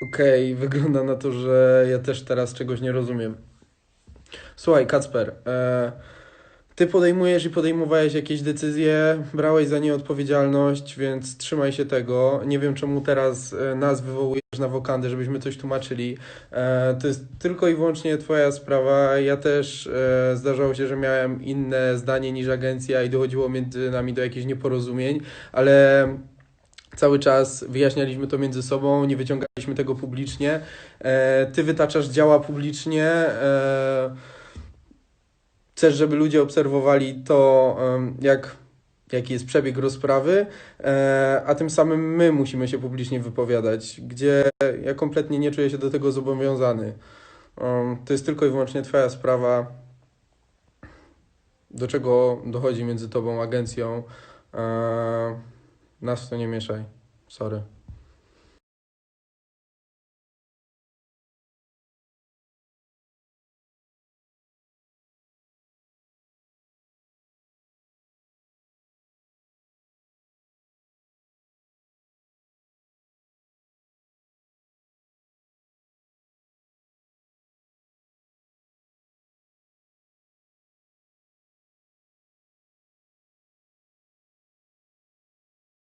Okej, wygląda na to, że ja też teraz czegoś nie rozumiem. Słuchaj, Kacper, e, ty podejmujesz i podejmowałeś jakieś decyzje, brałeś za nie odpowiedzialność, więc trzymaj się tego. Nie wiem, czemu teraz e, nas wywołujesz na wokandę, żebyśmy coś tłumaczyli. E, to jest tylko i wyłącznie twoja sprawa. Ja też e, zdarzało się, że miałem inne zdanie niż agencja i dochodziło między nami do jakichś nieporozumień, ale cały czas wyjaśnialiśmy to między sobą, nie wyciągaliśmy tego publicznie. E, ty wytaczasz działa publicznie. E, chcesz, żeby ludzie obserwowali to, jak, jaki jest przebieg rozprawy, e, a tym samym my musimy się publicznie wypowiadać, gdzie ja kompletnie nie czuję się do tego zobowiązany. To jest tylko i wyłącznie Twoja sprawa, do czego dochodzi między Tobą agencją. Nas to nie mieszaj. Sorry.